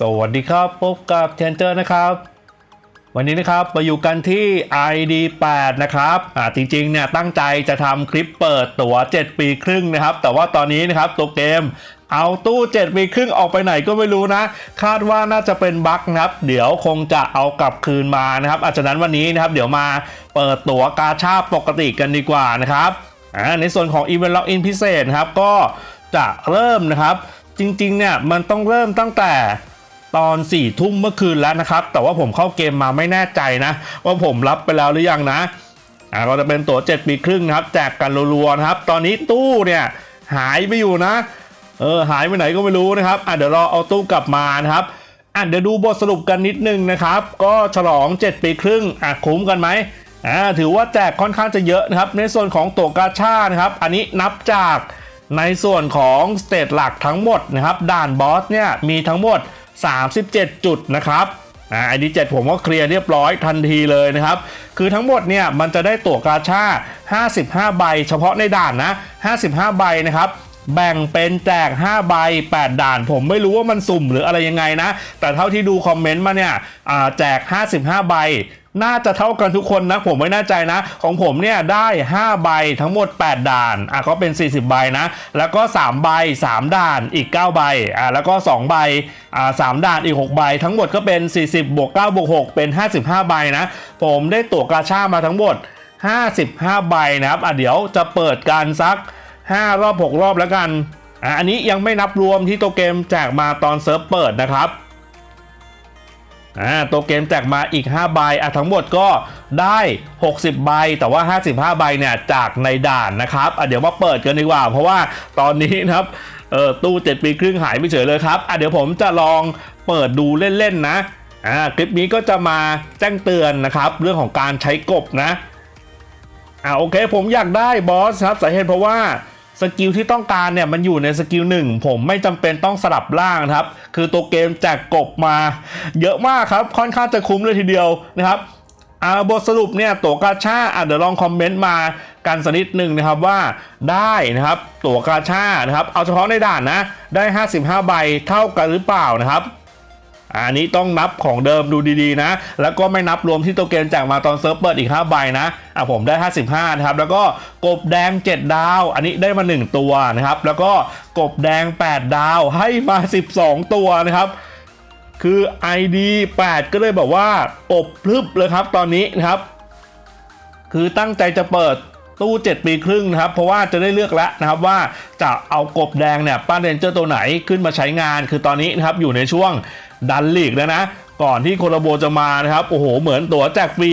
สวัสดีครับ พบกับเทนเจอร์นะครับ วันนี้นะครับมาอยู่กันที่ ID 8นะครับอ่าจริงๆเนี่ยตั้งใจจะทำคลิปเปิดตั๋ว 7 ปีครึ่งนะครับ แต่ว่าตอนนี้นะครับตัวเกมเอาตู้ 7 ปีครึ่งออกไปไหนก็ไม่รู้นะ คาดว่าน่าจะเป็นบั๊กนะครับ เดี๋ยวคงจะเอากลับคืนมานะครับอาจจะนั้นวันนี้นะครับ เดี๋ยวมาเปิดตั๋วกาชาปกติกันดีกว่านะครับอ่าในส่วนของ Event Login พิเศษนะครับก็จะเริ่มนะครับ จริงๆเนี่ยมันต้องเริ่มตั้งแต่ ตอน4ี่ทุ่มเมื่อคืนแล้วนะครับ แต่ว่าผมเข้าเกมมาไม่แน่ใจนะ ว่าผมรับไปแล้วหรือยังนะอ่าก็จะเป็นตั๋ว7ปีครึ่งนะครับ แจกกันรัวๆนะครับ ตอนนี้ตู้เนี่ยหายไปอยู่นะ เออหายไปไหนก็ไม่รู้นะครับอะเดี๋ยวรอเอาตู้กลับมานะครับอะเดี๋ยวดูบทสรุปกันนิดนึงนะครับ ก็ฉลอง 7 ปีครึ่งอะคุ้มกันไหมอ่าถือว่าแจกค่อนข้างจะเยอะนะครับ ในส่วนของตัวกาชานะครับ อันนี้นับจากในส่วนของสเตจหลักทั้งหมดนะครับ ด่านบอสเนี่ยมีทั้งหมด 37 จุดนะครับอ่าไอดีเผมก็เคลียร์เรียบร้อยทันทีเลยนะครับ คือทั้งหมดเนี่ยมันจะได้ตั๋วกาชา 55 ใบ เฉพาะในด่านนะ 55 ใบนะครับแบ่งเป็นแจก 5 ใบ 8 ด่าน ผมไม่รู้ว่ามันสุ่มหรืออะไรยังไงนะ แต่เท่าที่ดูคอมเมนต์มาเนี่ยอ่าแจก 55 ใบ น่าจะเท่ากันทุกคนนะ ผมไม่แน่ใจนะ ของผมเนี่ยได้ 5 ใบทั้งหมด 8 ด่านอะก็เป็น 40 ใบนะ แล้วก็ 3 ใบ 3 ด่านอีก 9 ใบอะแล้วก็ 2 ใบอ่า3ด่านอีก 6 ใบ ทั้งหมดก็เป็น 40บวก9บวก6เป็น 55 ใบนะ ผมได้ตั๋วกาชามาทั้งหมด 55 ใบนะครับอะเดี๋ยวจะเปิดการซัก 5 รอบ 6 รอบแล้วกันอะอันนี้ยังไม่นับรวมที่ตัวเกมแจกมาตอนเซิร์ฟเปิดนะครับ อ่าตัวเกมแจกมาอีก 5 ใบอะทั้งหมดก็ได้ 60 ใบ แต่ว่า 55 ใบเนี่ยจากในด่านนะครับอะเดี๋ยวมาเปิดกันดีกว่า เพราะว่าตอนนี้นะครับเออตู้ 7 ปีครึ่งหายไปเฉยเลยครับอะเดี๋ยวผมจะลองเปิดดูเล่นๆนะอ่าคลิปนี้ก็จะมาแจ้งเตือนนะครับ เรื่องของการใช้กบนะอ่าโอเคผมอยากได้บอสครับสาเหตุเพราะว่า สกิลที่ต้องการเนี่ยมันอยู่ในสกิลหนึ่งผมไม่จำเป็นต้องสลับล่างครับ คือตัวเกมแจกกบมาเยอะมากครับ ค่อนข้างจะคุ้มเลยทีเดียวนะครับอ่าบทสรุปเนี่ยตัวกาชาอะเดี๋ยวลองคอมเมนต์มากันสักนิดหนึ่งนะครับว่าได้นะครับ ตัวกาชานะครับ เอาเฉพาะในด่านนะ ได้ 55 ใบเท่ากันหรือเปล่านะครับ อันนี้ต้องนับของเดิมดูดีๆนะ แล้วก็ไม่นับรวมที่ตัวเกมแจกมาตอนเซิร์ฟเปิดอีก5ใบนะอะผมได้ 55นะครับแล้วก็กบแดง 7 ดาว อันนี้ได้มา 1 ตัวนะครับ แล้วก็กบแดง 8 ดาวให้มา 12 ตัวนะครับคือ ID 8 ก็เลยแบบว่าอบพลึบเลยครับตอนนี้นะครับ คือตั้งใจจะเปิดตู้ 7 ปีครึ่งนะครับ เพราะว่าจะได้เลือกแล้วนะครับว่าจะเอากบแดงเนี่ยป้าเรนเจอร์ตัวไหนขึ้นมาใช้งาน คือตอนนี้นะครับอยู่ในช่วง ดันลีกแล้วนะ ก่อนที่โคลาโบจะมานะครับ โอ้โห เหมือนตั๋วแจกฟรี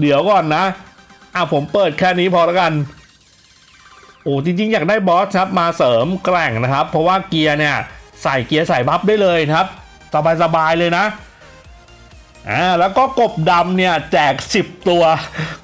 เดี๋ยวก่อนนะ อะผมเปิดแค่นี้พอแล้วกัน โอ้จริงๆ อยากได้บอสครับมาเสริมแกร่งนะครับ เพราะว่าเกียร์เนี่ยใส่เกียร์ใส่บัฟได้เลยครับ สบายๆเลยนะอ่าแล้วก็กบดำเนี่ยแจก 10 ตัว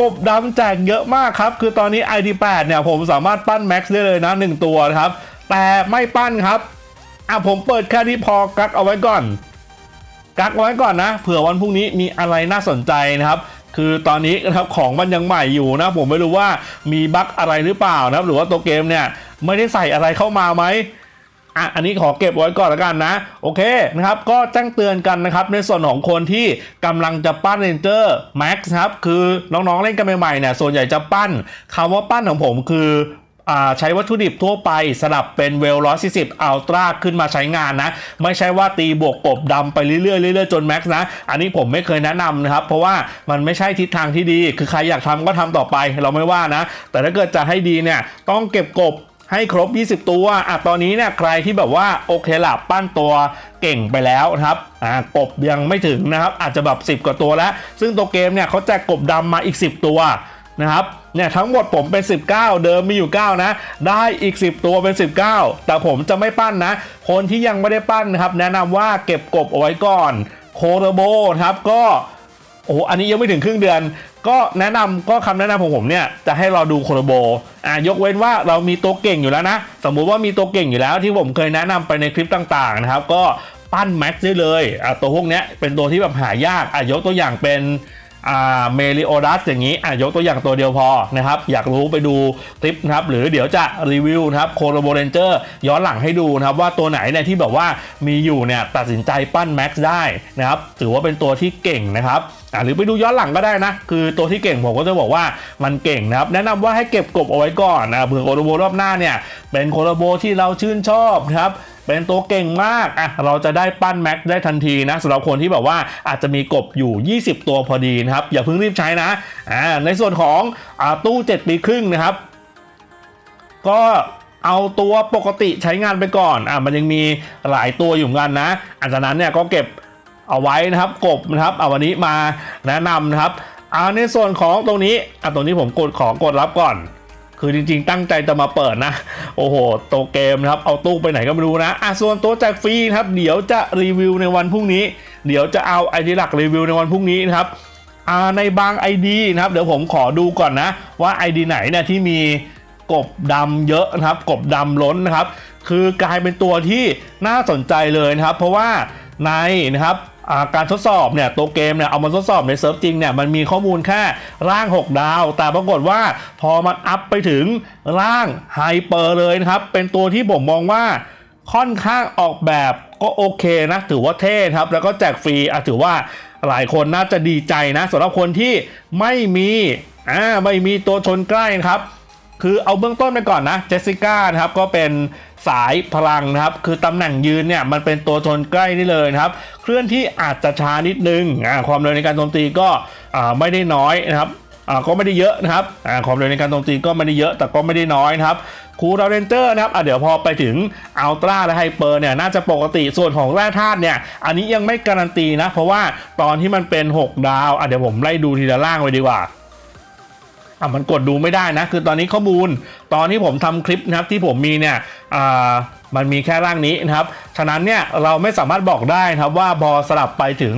กบดำแจกเยอะมากครับ คือตอนนี้ ID8 เนี่ยผมสามารถปั้นแม็กซ์ได้เลยนะ 1 ตัวนะครับ แต่ไม่ปั้นครับ อะผมเปิดแค่นี้พอกักเอาไว้ก่อน กักเอาไว้ก่อนนะ เผื่อวันพรุ่งนี้มีอะไรน่าสนใจนะครับ คือตอนนี้นะครับของมันยังใหม่อยู่นะ ผมไม่รู้ว่ามีบั๊กอะไรหรือเปล่านะครับหรือว่าตัวเกมเนี่ยไม่ได้ใส่อะไรเข้ามาไหมอะอันนี้ขอเก็บไว้ก่อนล้วกันนะ โอเคนะครับ ก็แจ้งเตือนกันนะครับในส่วนของคนที่กำลังจะปั้นเรนเจอร์แม็กซ์ครับ คือน้องๆเล่นกันใหม่ๆเนี่ยส่วนใหญ่จะปั้นคำว่าปั้นของผมคือ ใช้วัตถุดิบทั่วไปสลับเป็นเวล140อัลตร้าขึ้นมาใช้งานนะ ไม่ใช่ว่าตีบวกกบดำไปเรื่อยๆเรื่อยๆจนแม็กซ์นะ อันนี้ผมไม่เคยแนะนำนะครับ เพราะว่ามันไม่ใช่ทิศทางที่ดี คือใครอยากทำก็ทำต่อไปเราไม่ว่านะ แต่ถ้าเกิดจะให้ดีเนี่ยต้องเก็บกบให้ครบ 20 ตัว อะ ตอนนี้เนี่ย ใครที่แบบว่าโอเคละปั้นตัวเก่งไปแล้วนะครับ อ่ากบยังไม่ถึงนะครับ อาจจะแบบ 10 กว่าตัวแล้ว ซึ่งตัวเกมเนี่ยเขาแจกกบดำมาอีก 10 ตัว นะครับเนี่ยทั้งหมดผมเป็น 19 เดิมมีอยู่ 9 นะ ได้อีก 10 ตัวเป็น 19 แต่ผมจะไม่ปั้นนะ คนที่ยังไม่ได้ปั้นนะครับ แนะนำว่าเก็บกบเอาไว้ก่อน โคโรโบนะครับก็โอ้โอันนี้ยังไม่ถึงครึ่งเดือน ก็แนะนำก็คำแนะนำของผมเนี่ยจะให้เราดูโคโรโบอ่ายกเว้นว่าเรามีตัวเก่งอยู่แล้วนะ สมมุติว่ามีตัวเก่งอยู่แล้วที่ผมเคยแนะนำไปในคลิปต่างๆนะครับ ก็ปั้นแม็กซ์ได้เลยอ่าตัวพวกเนี้ยเป็นตัวที่แบบหายากอ่ายกตัวอย่างเป็น เมลิโอดัสอย่างนี้อะยกตัวอย่างตัวเดียวพอนะครับ อยากรู้ไปดูคลิปนะครับ หรือเดี๋ยวจะรีวิวนะครับโคโรโบเรนเจอร์ย้อนหลังให้ดูนะครับ ว่าตัวไหนเนี่ยที่แบบว่ามีอยู่เนี่ยตัดสินใจปั้นแม็กซ์ได้นะครับถือว่าเป็นตัวที่เก่งนะครับอะหรือไปดูย้อนหลังก็ได้นะ คือตัวที่เก่งผมก็จะบอกว่ามันเก่งนะครับ แนะนำว่าให้เก็บกบเอาไว้ก่อนนะเผื่อโคโรโบรอบหน้าเนี่ยเป็นโคโรโบที่เราชื่นชอบนะครับ เป็นตัวเก่งมากอะเราจะได้ปั้นแม็กได้ทันทีนะสำหรับคนที่แบบว่าอาจจะมีกบอยู่ 20 ตัวพอดีนะครับ อย่าเพิ่งรีบใช้นะอ่าในส่วนของอาตู้ 7 ปีครึ่งนะครับ ก็เอาตัวปกติใช้งานไปก่อนอะมันยังมีหลายตัวอยู่เหมือนกันนะอันจากนั้นเนี่ยก็เก็บเอาไว้นะครับกบนะครับเอาวันนี้มาแนะนำนะครับอ่าในส่วนของตรงนี้อะตรงนี้ผมกดของกดรับก่อน คือจริง ๆ ตั้งใจจะมาเปิดนะ โอ้โหตัวเกมนะครับ เอาตู้ไปไหนก็ไม่รู้นะอะส่วนตัวแจกฟรีครับ เดี๋ยวจะรีวิวในวันพรุ่งนี้ เดี๋ยวจะเอาไอดีหลักรีวิวในวันพรุ่งนี้นะครับอ่าในบาง ID นะครับ เดี๋ยวผมขอดูก่อนนะ ว่า ID ไหนเนี่ยที่มีกบดำเยอะนะครับ กบดำล้นนะครับ คือกลายเป็นตัวที่น่าสนใจเลยนะครับ เพราะว่าในนะครับ การทดสอบเนี่ยตัวเกมเนี่ยเอามาทดสอบในเซิร์ฟจริงเนี่ยมันมีข้อมูลแค่ร่าง 6 ดาว แต่ปรากฏว่าพอมันอัพไปถึงร่างไฮเปอร์เลยนะครับ เป็นตัวที่ผมมองว่าค่อนข้างออกแบบก็โอเคนะ ถือว่าเท่ครับ แล้วก็แจกฟรีอะถือว่าหลายคนน่าจะดีใจนะสำหรับคนที่ไม่มีอ่าไม่มีตัวชนใกล้นะครับ คือเอาเบื้องต้นไปก่อนนะเจสสิก้านะครับก็เป็น สายพลังนะครับ คือตำแหน่งยืนเนี่ยมันเป็นตัวชนใกล้นี่เลยนะครับ เคลื่อนที่อาจจะช้านิดนึงความเร็วในการโจมตีก็ไม่ได้น้อยนะครับก็ไม่ได้เยอะนะครับความเร็วในการโจมตีก็ไม่ได้เยอะแต่ก็ไม่ได้น้อยนะครับคูราเรนเจอร์นะครับอะเดี๋ยวพอไปถึงอัลตร้าและไฮเปอร์เนี่ยน่าจะปกติส่วนของแร่ธาตุเนี่ยอันนี้ยังไม่การันตีนะ เพราะว่าตอนที่มันเป็น 6 ดาวอะเดี๋ยวผมไล่ดูทีละล่างไปดีกว่าอะมันกดดูไม่ได้นะ คือตอนนี้ข้อมูล ตอนที่ผมทำคลิปนะครับที่ผมมีเนี่ย มันมีแค่ร่างนี้นะครับ ฉะนั้นเนี่ยเราไม่สามารถบอกได้นะครับว่าพอสลับไปถึง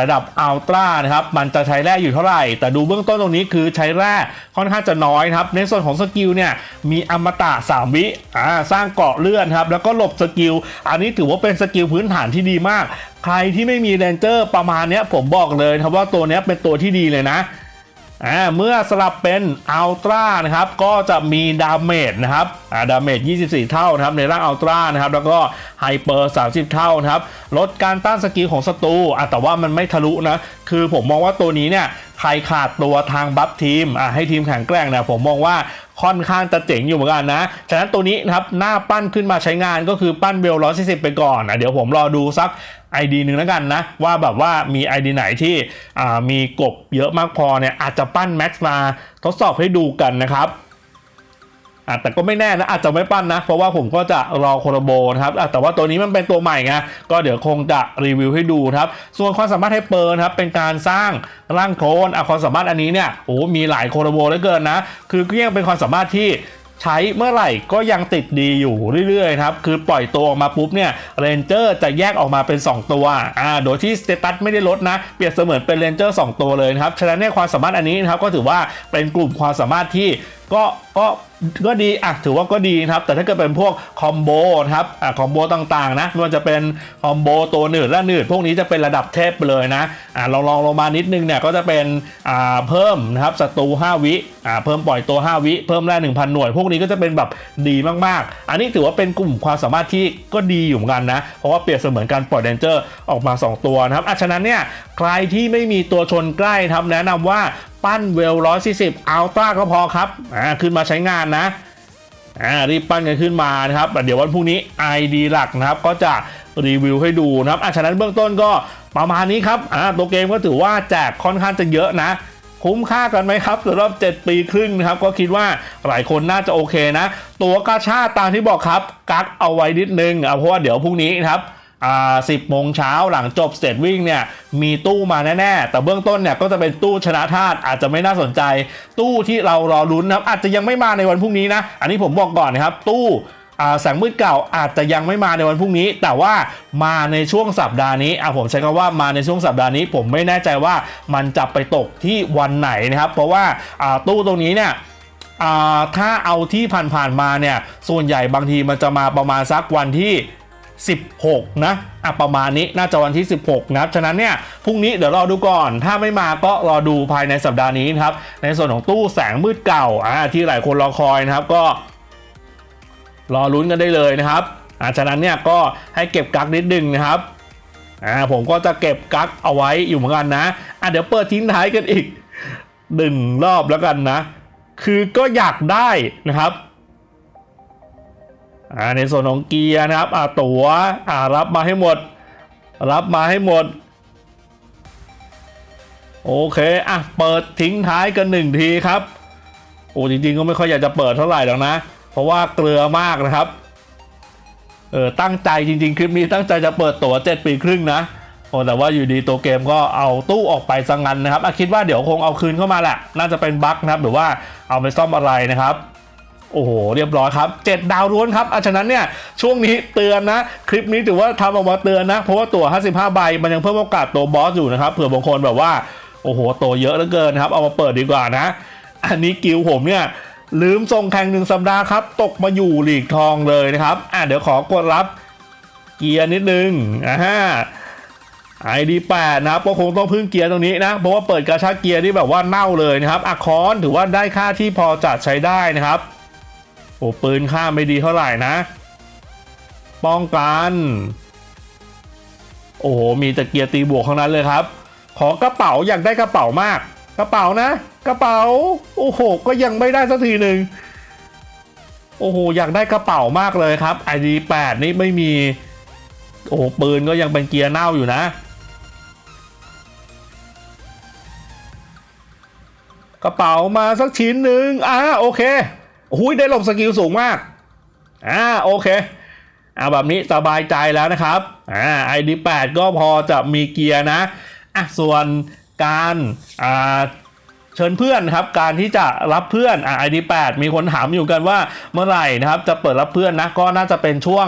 ระดับอัลตร้านะครับ มันจะใช้แร่อยู่เท่าไหร่ แต่ดูเบื้องต้นตรงนี้คือใช้แร่ค่อนข้างจะน้อยนะครับ ในส่วนของสกิลเนี่ยมีอมตะ 3 วิสร้างเกาะเลื่อนครับ แล้วก็หลบสกิล อันนี้ถือว่าเป็นสกิลพื้นฐานที่ดีมาก ใครที่ไม่มีเรนเจอร์ประมาณนี้ผมบอกเลยครับว่าตัวนี้เป็นตัวที่ดีเลยนะ อ่าเมื่อสลับเป็นอัลตร้านะครับก็จะมีดาเมจนะครับอ่าดาเมจ 24 เท่านะครับในร่างอัลตร้านะครับแล้วก็ไฮเปอร์ 30 เท่านะครับลดการต้านสกิลของศัตรูอะแต่ว่ามันไม่ทะลุนะคือผมมองว่าตัวนี้เนี่ย ใครขาดตัวทางบัฟทีมอะให้ทีมแข็งแกร่งเนี่ยผมมองว่าค่อนข้างจะเจ๋งอยู่เหมือนกันนะ ฉะนั้นตัวนี้นะครับหน้าปั้นขึ้นมาใช้งานก็คือปั้นเบลร้อยสิบไปก่อนอะเดี๋ยวผมรอดูสักไอดีหนึ่งแล้วกันนะ ว่าแบบว่ามีไอดีไหนที่มีกบเยอะมากพอเนี่ยอาจจะปั้นแม็กซ์มาทดสอบให้ดูกันนะครับ อะแต่ก็ไม่แน่นะอาจจะไม่ปั้นนะ เพราะว่าผมก็จะรอโคโรโบนะครับอะแต่ว่าตัวนี้มันเป็นตัวใหม่ไงก็เดี๋ยวคงจะรีวิวให้ดูครับ ส่วนความสามารถให้เปิร์นครับเป็นการสร้างร่างโคลนอะความสามารถอันนี้เนี่ยโอ้มีหลายโคโรโบเหลือเกินนะ คือก็ยังเป็นความสามารถที่ใช้เมื่อไหร่ก็ยังติดดีอยู่เรื่อยๆครับ คือปล่อยตัวออกมาปุ๊บเนี่ยเรนเจอร์จะแยกออกมาเป็น 2 ตัวอ่าโดยที่สเตตัสไม่ได้ลดนะ เปรียบเสมือนเป็นเรนเจอร์2ตัวเลยครับ ฉะนั้นเนี่ยความสามารถอันนี้นะครับก็ถือว่าเป็นกลุ่มความสามารถที่ ก็ก็ก็ดีอะถือว่าก็ดีนะครับ แต่ถ้าเกิดเป็นพวกคอมโบนะครับอะคอมโบต่างๆนะไม่ว่าจะเป็นคอมโบตัวหนืดและหนืดพวกนี้จะเป็นระดับเทพไปเลยนะอะลองลองลงมานิดนึงเนี่ยก็จะเป็นอ่าเพิ่มนะครับศัตรู5 วิอ่าเพิ่มปล่อยตัว 5 วิ เพิ่มแร่1,000 หน่วย พวกนี้ก็จะเป็นแบบดีมากๆ อันนี้ถือว่าเป็นกลุ่มความสามารถที่ก็ดีอยู่เหมือนกันนะ เพราะว่าเปรียบเสมือนการปล่อยเดนเจอร์ออกมา 2 ตัวนะครับอะฉะนั้นเนี่ยใครที่ไม่มีตัวชนใกล้ครับแนะนำว่า ปั้นเวล140อัลตร้าก็พอครับอ่าขึ้นมาใช้งานนะอ่ารีบปั้นกันขึ้นมานะครับ เดี๋ยววันพรุ่งนี้ ID หลักนะครับ ก็จะรีวิวให้ดูนะครับอะฉะนั้นเบื้องต้นก็ประมาณนี้ครับอ่าตัวเกมก็ถือว่าแจกค่อนข้างจะเยอะนะ คุ้มค่ากันไหมครับสำหรับ 7 ปีครึ่งนะครับ ก็คิดว่าหลายคนน่าจะโอเคนะ ตัวกาชาตามที่บอกครับกักเอาไว้นิดนึงอะเพราะว่าเดี๋ยวพรุ่งนี้นะครับ อ่าสิบโมงเช้าหลังจบเสร็จวิ่งเนี่ยมีตู้มาแน่ ๆ แต่เบื้องต้นเนี่ยก็จะเป็นตู้ชนะธาตุอาจจะไม่น่าสนใจ ตู้ที่เรารอลุ้นนะครับอาจจะยังไม่มาในวันพรุ่งนี้นะ อันนี้ผมบอกก่อนนะครับ ตู้แสงมืดเก่าอาจจะยังไม่มาในวันพรุ่งนี้ แต่ว่ามาในช่วงสัปดาห์นี้อะผมใช้คำว่ามาในช่วงสัปดาห์นี้ ผมไม่แน่ใจว่ามันจะไปตกที่วันไหนนะครับ เพราะว่าตู้ตรงนี้เนี่ยถ้าเอาที่ผ่านๆมาเนี่ยส่วนใหญ่บางทีมันจะมาประมาณสักวันที่ 16 นะอะประมาณนี้น่าจะวันที่ 16 นะครับ ฉะนั้นเนี่ยพรุ่งนี้เดี๋ยวรอดูก่อน ถ้าไม่มาก็รอดูภายในสัปดาห์นี้นะครับ ในส่วนของตู้แสงมืดเก่าอ่าที่หลายคนรอคอยนะครับก็ รอลุ้นกันได้เลยนะครับอ่าฉะนั้นเนี่ยก็ให้เก็บกักนิดนึงนะครับอ่าผมก็จะเก็บกักเอาไว้อยู่เหมือนกันนะอะเดี๋ยวเปิดทิ้งท้ายกันอีกหนึ่งรอบแล้วกันนะ คือก็อยากได้นะครับ ในส่วนของเกียร์นะครับอ่าตัว๋วอ่ารับมาให้หมด รับมาให้หมด โอเคอะเปิดทิ้งท้ายกันหนึ่งทีครับโอ้จริงๆก็ไม่ค่อยอยากจะเปิดเท่าไหร่หรอกนะ เพราะว่าเกลือมากนะครับเออตั้งใจจริง ๆ คลิปนี้ตั้งใจจะเปิดตั๋ว7ปีครึ่งนะโอ้แต่ว่าอยู่ดีตัวเกมก็เอาตู้ออกไปซะงงันนะครับอะคิดว่าเดี๋ยวคงเอาคืนเข้ามาแหละน่าจะเป็นบั๊กนะครับ หรือว่าเอาไปซ่อมอะไรนะครับ โอ้โหเรียบร้อยครับ 7 ดาวร้วนครับอะฉะนั้นเนี่ยช่วงนี้เตือนนะ คลิปนี้ถือว่าทำออกมาเตือนนะ เพราะว่าตั๋ว55 ใบมันยังเพิ่มโอกาสตัวบอสอยู่นะครับเผื่อบางคนแบบว่าโอ้โหตัวเยอะเหลือเกินครับ เอามาเปิดดีกว่านะ อันนี้กิลผมเนี่ยลืมส่งแข่งหนึ่งสัปดาห์ครับ ตกมาอยู่หลีกทองเลยนะครับอะเดี๋ยวขอกดรับเกียร์นิดนึงอ่าฮะ ID8 นะครับก็คงต้องพึ่งเกียร์ตรงนี้นะ เพราะว่าเปิดกาชากเกียร์ที่แบบว่าเน่าเลยนะครับอะคอนถือว่าได้ค่าที่พอจะใช้ได้นะครับ โอ้ปืนค่าไม่ดีเท่าไหร่นะ ป้องกัน โอ้โห มีต่เกียร์ตีบวกข้างนั้นเลยครับ ขอกระเป๋าอยากได้กระเป๋ามาก กระเป๋านะ กระเป๋า โอ้โห ก็ยังไม่ได้สักทีหนึ่งโอ้โห อยากได้กระเป๋ามากเลยครับ ID8 นี่ไม่มี โอ้ปืนก็ยังเป็นเกียร์เน่าอยู่นะ กระเป๋ามาสักชิ้นหนึ่งอ่าโอเค หุ้ยได้หลบสกิลสูงมากอ่าโอเคอ่าแบบนี้สบายใจแล้วนะครับอ่า ID8 ก็พอจะมีเกียร์นะอะส่วนการอ่าเชิญเพื่อนครับการที่จะรับเพื่อนอ่า ID8 มีคนถามอยู่กันว่าเมื่อไหร่นะครับจะเปิดรับเพื่อนนะก็น่าจะเป็นช่วง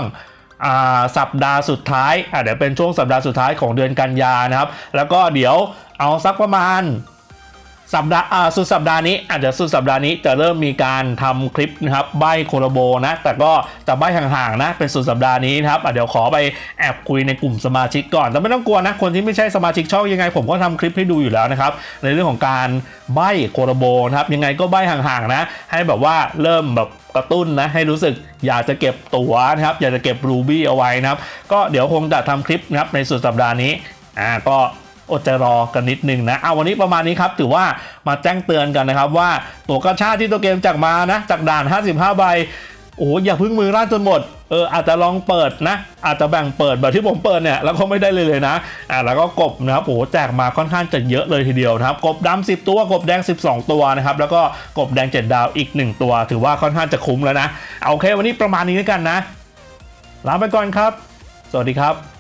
อ่าสัปดาห์สุดท้ายอะเดี๋ยวเป็นช่วงสัปดาห์สุดท้ายของเดือนกันยานะครับ แล้วก็เดี๋ยวเอาสักประมาณ สัปดาห์สุดสัปดาห์นี้อาจจะสุดสัปดาห์นี้จะเริ่มมีการทำคลิปนะครับใบโคโลโบนะ แต่ก็จะใบห่างๆนะ เป็นสุดสัปดาห์นี้นะครับเดี๋ยวขอไปแอบคุยในกลุ่มสมาชิกก่อนแต่ไม่ต้องกลัวนะ คนที่ไม่ใช่สมาชิกช่องยังไง ผมก็ทำคลิปให้ดูอยู่แล้วนะครับ ในเรื่องของการใบโคโลโบนะครับยังไงก็ใบห่างๆนะ ให้แบบว่าเริ่มแบบกระตุ้นนะให้รู้สึกอยากจะเก็บตั๋วนะครับอยากจะเก็บรูบี้เอาไว้นะครับก็เดี๋ยวคงจะทำคลิปนะครับในสุดสัปดาห์นี้อ่าก็ อดใจรอกันนิดนึงนะเอาวันนี้ประมาณนี้ครับ ถือว่ามาแจ้งเตือนกันนะครับว่าตัวกระชาที่ตัวเกมจากมานะ จากด่าน 55 ใบโอ้อย่าพึ่งมือร่านจนหมดเอออาจจะลองเปิดนะ อาจจะแบ่งเปิดแบบที่ผมเปิดเนี่ยแล้วก็ไม่ได้เลยเลยนะอ่าแล้วก็กบนะครับโอ้แจกมาค่อนข้างจะเยอะเลยทีเดียวนะครับกบดำ10 ตัวกบแดง 12 ตัวนะครับแล้วก็กบแดง 7 ดาวอีก 1 ตัว ถือว่าค่อนข้างจะคุ้มแล้วนะเอาโอเควันนี้ประมาณนี้แล้วกันนะลาไปก่อนครับ สวัสดีครับ